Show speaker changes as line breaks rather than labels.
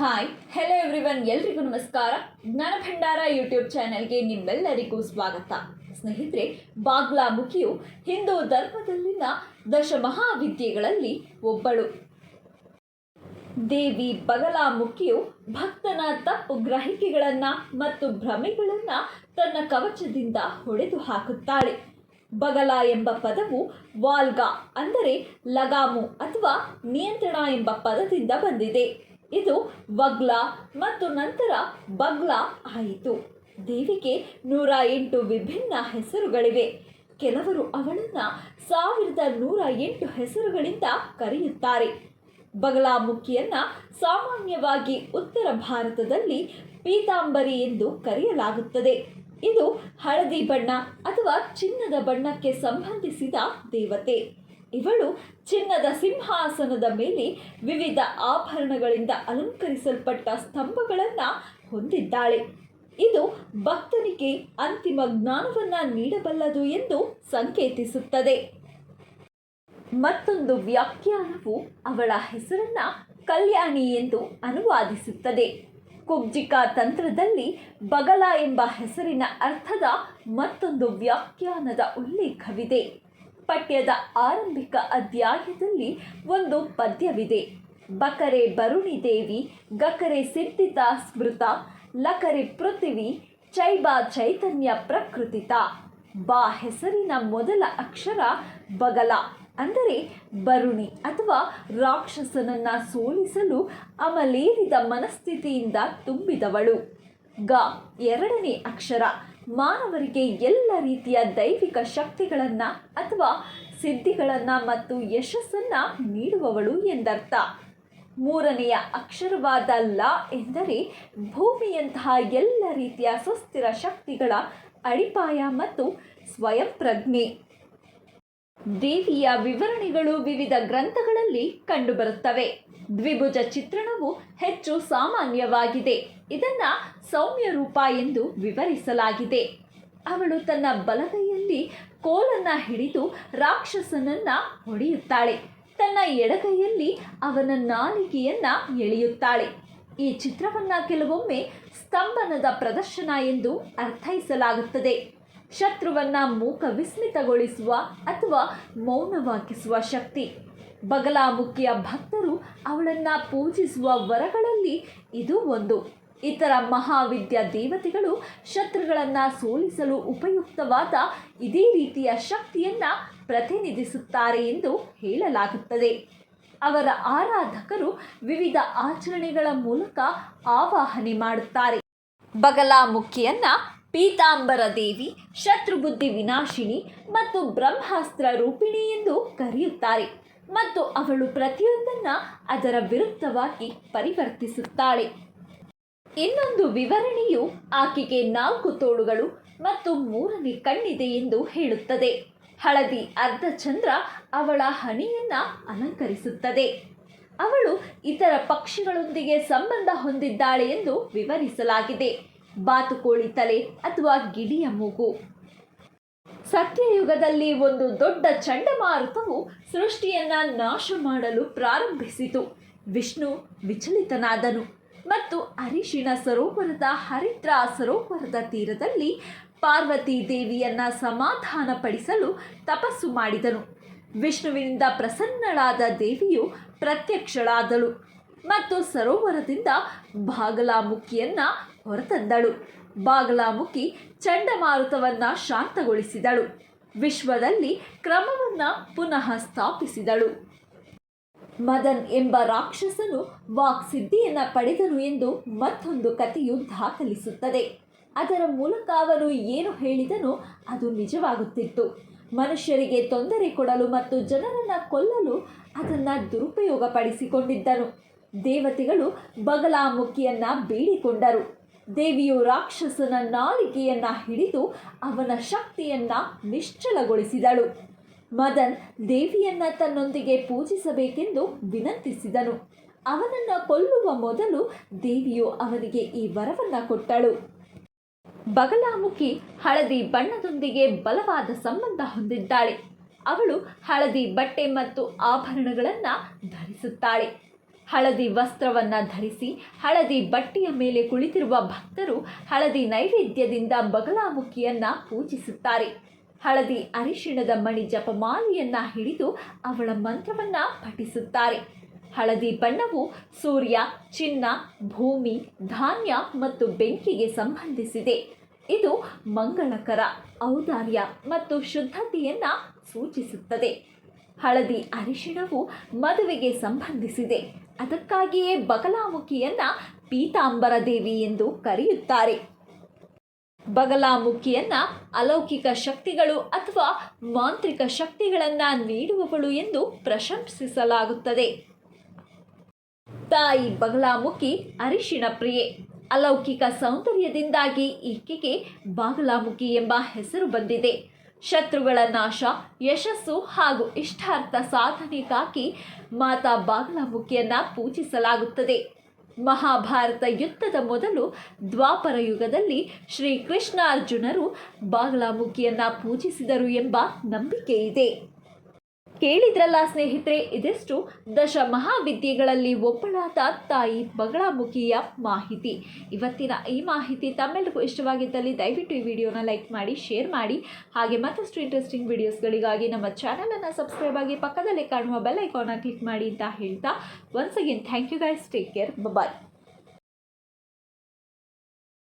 Hi hello everyone ಎಲ್ರಿಗೂ ನಮಸ್ಕಾರ. ಜ್ಞಾನ ಭಂಡಾರ ಯೂಟ್ಯೂಬ್ ಚಾನೆಲ್ಗೆ ನಿಮ್ಮೆಲ್ಲರಿಗೂ ಸ್ವಾಗತ. ಸ್ನೇಹಿತರೆ, ಬಾಗ್ಲಾಮುಖಿಯು ಹಿಂದೂ ಧರ್ಮದಲ್ಲಿನ ದಶಮಹಾವಿದ್ಯೆಗಳಲ್ಲಿ ಒಬ್ಬಳು. ದೇವಿ ಬಗಲಾಮುಖಿಯು ಭಕ್ತನ ತಪ್ಪು ಗ್ರಹಿಕೆಗಳನ್ನು ಮತ್ತು ಭ್ರಮೆಗಳನ್ನು ತನ್ನ ಕವಚದಿಂದ ಹೊಡೆದು ಹಾಕುತ್ತಾಳೆ. ಬಗಲ ಎಂಬ ಪದವು ವಾಲ್ಗಾ, ಅಂದರೆ ಲಗಾಮು ಅಥವಾ ನಿಯಂತ್ರಣ ಎಂಬ ಪದದಿಂದ ಬಂದಿದೆ. ಇದು ವಗ್ಲ ಮತ್ತು ನಂತರ ಬಗ್ಲ ಆಯಿತು. ದೇವಿಗೆ ನೂರ ಎಂಟು ವಿಭಿನ್ನ ಹೆಸರುಗಳಿವೆ. ಕೆಲವರು ಅವಳನ್ನು ಸಾವಿರದ ನೂರ ಎಂಟು ಹೆಸರುಗಳಿಂದ ಕರೆಯುತ್ತಾರೆ. ಬಗಲಾಮುಖಿಯನ್ನ ಸಾಮಾನ್ಯವಾಗಿ ಉತ್ತರ ಭಾರತದಲ್ಲಿ ಪೀತಾಂಬರಿ ಎಂದು ಕರೆಯಲಾಗುತ್ತದೆ. ಇದು ಹಳದಿ ಬಣ್ಣ ಅಥವಾ ಚಿನ್ನದ ಬಣ್ಣಕ್ಕೆ ಸಂಬಂಧಿಸಿದ ದೇವತೆ. ಇವಳು ಚಿನ್ನದ ಸಿಂಹಾಸನದ ಮೇಲೆ ವಿವಿಧ ಆಭರಣಗಳಿಂದ ಅಲಂಕರಿಸಲ್ಪಟ್ಟ ಸ್ತಂಭಗಳನ್ನು ಹೊಂದಿದ್ದಾಳೆ. ಇದು ಭಕ್ತನಿಗೆ ಅಂತಿಮ ಜ್ಞಾನವನ್ನು ನೀಡಬಲ್ಲದು ಎಂದು ಸಂಕೇತಿಸುತ್ತದೆ. ಮತ್ತೊಂದು ವ್ಯಾಖ್ಯಾನವು ಅವಳ ಹೆಸರನ್ನು ಕಲ್ಯಾಣಿ ಎಂದು ಅನುವಾದಿಸುತ್ತದೆ. ಕುಬ್ಜಿಕಾ ತಂತ್ರದಲ್ಲಿ ಬಗಲ ಎಂಬ ಹೆಸರಿನ ಅರ್ಥದ ಮತ್ತೊಂದು ವ್ಯಾಖ್ಯಾನದ ಉಲ್ಲೇಖವಿದೆ. ಪಠ್ಯದ ಆರಂಭಿಕ ಅಧ್ಯಾಯದಲ್ಲಿ ಒಂದು ಪದ್ಯವಿದೆ. ಬಕರೆ ಬರುಣಿ ದೇವಿ, ಗಕರೆ ಸಿದ್ಧಿತ ಸ್ಮೃತ, ಲಕರೆ ಪೃಥ್ವಿ ಚೈಬ ಚೈತನ್ಯ ಪ್ರಕೃತಿತ. ಬಾ ಹೆಸರಿನ ಮೊದಲ ಅಕ್ಷರ ಬಗಲ. ಅಂದರೆ ಬರುಣಿ ಅಥವಾ ರಾಕ್ಷಸನನ್ನ ಸೋಲಿಸಲು ಅಮಲೇರಿದ ಮನಸ್ಥಿತಿಯಿಂದ ತುಂಬಿದವಳು. ಗ, ಎರಡನೇ ಅಕ್ಷರ ಮಾನವರಿಗೆ ಎಲ್ಲ ರೀತಿಯ ದೈವಿಕ ಶಕ್ತಿಗಳನ್ನು ಅಥವಾ ಸಿದ್ಧಿಗಳನ್ನು ಮತ್ತು ಯಶಸ್ಸನ್ನು ನೀಡುವವಳು ಎಂದರ್ಥ. ಮೂರನೆಯ ಅಕ್ಷರವಾದ ಲ ಎಂದರೆ ಭೂಮಿಯಂತಹ ಎಲ್ಲ ರೀತಿಯ ಸುಸ್ಥಿರ ಶಕ್ತಿಗಳ ಅಡಿಪಾಯ ಮತ್ತು ಸ್ವಯಂ ಪ್ರಜ್ಞೆ ದೇವಿಯ ವಿವರಣೆಗಳು ವಿವಿಧ ಗ್ರಂಥಗಳಲ್ಲಿ ಕಂಡುಬರುತ್ತವೆ. ದ್ವಿಭುಜ ಚಿತ್ರಣವು ಹೆಚ್ಚು ಸಾಮಾನ್ಯವಾಗಿದೆ. ಇದನ್ನ ಸೌಮ್ಯ ರೂಪ ಎಂದು ವಿವರಿಸಲಾಗಿದೆ. ಅವಳು ತನ್ನ ಬಲಗೈಯಲ್ಲಿ ಕೋಲನ್ನ ಹಿಡಿದು ರಾಕ್ಷಸನನ್ನ ಹೊಡೆಯುತ್ತಾಳೆ. ತನ್ನ ಎಡಗೈಯಲ್ಲಿ ಅವನ ನಾಲಿಗೆಯನ್ನ ಎಳೆಯುತ್ತಾಳೆ. ಈ ಚಿತ್ರವನ್ನ ಕೆಲವೊಮ್ಮೆ ಸ್ತಂಭನದ ಪ್ರದರ್ಶನ ಎಂದು ಅರ್ಥೈಸಲಾಗುತ್ತದೆ. ಶತ್ರುವನ್ನ ಮೂಕ ವಿಸ್ಮಿತಗೊಳಿಸುವ ಅಥವಾ ಮೌನವಾಗಿಸುವ ಶಕ್ತಿ. ಬಗಲಾಮುಖಿಯ ಭಕ್ತರು ಅವಳನ್ನು ಪೂಜಿಸುವ ವರಗಳಲ್ಲಿ ಇದು ಒಂದು. ಇತರ ಮಹಾವಿದ್ಯ ದೇವತೆಗಳು ಶತ್ರುಗಳನ್ನು ಸೋಲಿಸಲು ಉಪಯುಕ್ತವಾದ ಇದೇ ರೀತಿಯ ಶಕ್ತಿಯನ್ನು ಪ್ರತಿನಿಧಿಸುತ್ತಾರೆ ಎಂದು ಹೇಳಲಾಗುತ್ತದೆ. ಅವರ ಆರಾಧಕರು ವಿವಿಧ ಆಚರಣೆಗಳ ಮೂಲಕ ಆವಾಹನೆ ಮಾಡುತ್ತಾರೆ. ಬಗಲಾಮುಖಿಯನ್ನ ಪೀತಾಂಬರ ದೇವಿ ಶತ್ರುಬುದ್ಧಿ ವಿನಾಶಿನಿ ಮತ್ತು ಬ್ರಹ್ಮಾಸ್ತ್ರ ರೂಪಿಣಿ ಎಂದು ಕರೆಯುತ್ತಾರೆ ಮತ್ತು ಅವಳು ಪ್ರತಿಯೊಂದನ್ನು ಅದರ ವಿರುದ್ಧವಾಗಿ ಪರಿವರ್ತಿಸುತ್ತಾಳೆ. ಇನ್ನೊಂದು ವಿವರಣೆಯು ಆಕೆಗೆ ನಾಲ್ಕು ತೋಳುಗಳು ಮತ್ತು ಮೂರನೇ ಕಣ್ಣಿದೆ ಎಂದು ಹೇಳುತ್ತದೆ. ಹಳದಿ ಅರ್ಧಚಂದ್ರ ಅವಳ ಹಣಿಯನ್ನ ಅಲಂಕರಿಸುತ್ತದೆ. ಅವಳು ಇತರ ಪಕ್ಷಿಗಳೊಂದಿಗೆ ಸಂಬಂಧ ಹೊಂದಿದ್ದಾಳೆ ಎಂದು ವಿವರಿಸಲಾಗಿದೆ. ಬಾತುಕೋಳಿ ತಲೆ ಅಥವಾ ಗಿಳಿಯ ಮೂಗು. ಸತ್ಯಯುಗದಲ್ಲಿ ಒಂದು ದೊಡ್ಡ ಚಂಡಮಾರುತವು ಸೃಷ್ಟಿಯನ್ನ ನಾಶ ಮಾಡಲು ಪ್ರಾರಂಭಿಸಿತು. ವಿಷ್ಣು ವಿಚಲಿತನಾದನು ಮತ್ತು ಅರಿಶಿಣ ಸರೋವರದ ಹರಿದ್ರ ಸರೋವರದ ತೀರದಲ್ಲಿ ಪಾರ್ವತಿ ದೇವಿಯನ್ನ ಸಮಾಧಾನಪಡಿಸಲು ತಪಸ್ಸು ಮಾಡಿದನು. ವಿಷ್ಣುವಿನಿಂದ ಪ್ರಸನ್ನಳಾದ ದೇವಿಯು ಪ್ರತ್ಯಕ್ಷಳಾದಳು ಮತ್ತು ಸರೋವರದಿಂದ ಬಾಗಲಾಮುಖಿಯನ್ನ ಹೊರತಂದಳು. ಬಾಗ್ಲಾಮುಖಿ ಚಂಡಮಾರುತವನ್ನ ಶಾಂತಗೊಳಿಸಿದಳು. ವಿಶ್ವದಲ್ಲಿ ಕ್ರಮವನ್ನ ಪುನಃ ಸ್ಥಾಪಿಸಿದಳು. ಮದನ್ ಎಂಬ ರಾಕ್ಷಸನು ವಾಕ್ಸಿದ್ಧಿಯನ್ನು ಪಡೆದನು ಎಂದು ಮತ್ತೊಂದು ಕಥೆಯು ದಾಖಲಿಸುತ್ತದೆ. ಅದರ ಮೂಲಕ ಅವನು ಏನು ಹೇಳಿದನೋ ಅದು ನಿಜವಾಗುತ್ತಿತ್ತು. ಮನುಷ್ಯರಿಗೆ ತೊಂದರೆ ಕೊಡಲು ಮತ್ತು ಜನರನ್ನು ಕೊಲ್ಲಲು ಅದನ್ನು ದುರುಪಯೋಗಪಡಿಸಿಕೊಂಡಿದ್ದನು. ದೇವತೆಗಳು ಬಗಲಾಮುಖಿಯನ್ನ ಬೇಡಿಕೊಂಡರು ದೇವಿಯು ರಾಕ್ಷಸನ ನಾಲಿಗೆಯನ್ನ ಹಿಡಿದು ಅವನ ಶಕ್ತಿಯನ್ನ ನಿಶ್ಚಲಗೊಳಿಸಿದಳು. ಮದನ್ ದೇವಿಯನ್ನ ತನ್ನೊಂದಿಗೆ ಪೂಜಿಸಬೇಕೆಂದು ವಿನಂತಿಸಿದನು. ಅವನನ್ನು ಕೊಲ್ಲುವ ಮೊದಲು ದೇವಿಯು ಅವನಿಗೆ ಈ ವರವನ್ನ ಕೊಟ್ಟಳು. ಬಗಲಾಮುಖಿ ಹಳದಿ ಬಣ್ಣದೊಂದಿಗೆ ಬಲವಾದ ಸಂಬಂಧ ಹೊಂದಿದ್ದಾಳೆ. ಅವಳು ಹಳದಿ ಬಟ್ಟೆ ಮತ್ತು ಆಭರಣಗಳನ್ನು ಧರಿಸುತ್ತಾಳೆ. ಹಳದಿ ವಸ್ತ್ರವನ್ನ ಧರಿಸಿ, ಹಳದಿ ಬಟ್ಟೆಯ ಮೇಲೆ ಕುಳಿತಿರುವ ಭಕ್ತರು ಹಳದಿ ನೈವೇದ್ಯದಿಂದ ಬಗಲಾಮುಖಿಯನ್ನ ಪೂಜಿಸುತ್ತಾರೆ. ಹಳದಿ ಅರಿಶಿಣದ ಮಣಿ ಜಪಮಾಲೆಯನ್ನ ಹಿಡಿದು ಅವಳ ಮಂತ್ರವನ್ನ ಪಠಿಸುತ್ತಾರೆ. ಹಳದಿ ಬಣ್ಣವು ಸೂರ್ಯ, ಚಿನ್ನ, ಭೂಮಿ, ಧಾನ್ಯ ಮತ್ತು ಬೆಂಕಿಗೆ ಸಂಬಂಧಿಸಿದೆ. ಇದು ಮಂಗಳಕರ, ಔದಾರ್ಯ ಮತ್ತು ಶುದ್ಧತೆಯನ್ನು ಸೂಚಿಸುತ್ತದೆ. ಹಳದಿ ಅರಿಶಿಣವು ಮದುವೆಗೆ ಸಂಬಂಧಿಸಿದೆ. ಅದಕ್ಕಾಗಿಯೇ ಬಗಲಾಮುಖಿಯನ್ನು ಪೀತಾಂಬರ ದೇವಿ ಎಂದು ಕರೆಯುತ್ತಾರೆ. ಬಗಲಾಮುಖಿಯನ್ನು ಅಲೌಕಿಕ ಶಕ್ತಿಗಳು ಅಥವಾ ಮಾಂತ್ರಿಕ ಶಕ್ತಿಗಳನ್ನು ನೀಡುವವಳು ಎಂದು ಪ್ರಶಂಸಿಸಲಾಗುತ್ತದೆ. ತಾಯಿ ಬಗಲಾಮುಖಿ ಅರಿಶಿಣ ಪ್ರಿಯೆ. ಅಲೌಕಿಕ ಸೌಂದರ್ಯದಿಂದಾಗಿ ಈಕೆಗೆ ಬಾಗಲಾಮುಖಿ ಎಂಬ ಹೆಸರು ಬಂದಿದೆ. ಶತ್ರುಗಳ ನಾಶ, ಯಶಸ್ಸು ಹಾಗೂ ಇಷ್ಟಾರ್ಥ ಸಾಧನೆಗಾಗಿ ಮಾತಾ ಬಾಗ್ಲಾಮುಖಿಯನ್ನು ಪೂಜಿಸಲಾಗುತ್ತದೆ. ಮಹಾಭಾರತ ಯುದ್ಧದ ಮೊದಲು ದ್ವಾಪರ ಯುಗದಲ್ಲಿ ಶ್ರೀಕೃಷ್ಣ ಅರ್ಜುನರು ಬಾಗ್ಲಾಮುಖಿಯನ್ನು ಪೂಜಿಸಿದರು ಎಂಬ ನಂಬಿಕೆ ಇದೆ ಕೇಳಿದ್ರಲ್ಲ ಸ್ನೇಹಿತರೆ, ಇದೆಷ್ಟು ದಶ ಮಹಾವಿದ್ಯೆಗಳಲ್ಲಿ ಒಬ್ಬಳಾದ ತಾಯಿ ಬಗಳಾಮುಖಿಯ ಮಾಹಿತಿ. ಇವತ್ತಿನ ಈ ಮಾಹಿತಿ ತಮ್ಮೆಲ್ಲರಿಗೂ ಇಷ್ಟವಾಗಿದ್ದಲ್ಲಿ ದಯವಿಟ್ಟು ಈ ವಿಡಿಯೋನ ಲೈಕ್ ಮಾಡಿ, ಶೇರ್ ಮಾಡಿ. ಹಾಗೆ ಮತ್ತಷ್ಟು ಇಂಟ್ರೆಸ್ಟಿಂಗ್ ವಿಡಿಯೋಸ್ಗಳಿಗಾಗಿ ನಮ್ಮ ಚಾನಲನ್ನು ಸಬ್ಸ್ಕ್ರೈಬ್ ಆಗಿ ಪಕ್ಕದಲ್ಲೇ ಕಾಣುವ ಬೆಲ್ ಐಕಾನ್ನ ಕ್ಲಿಕ್ ಮಾಡಿ ಅಂತ ಹೇಳ್ತಾ once again thank you guys take care bye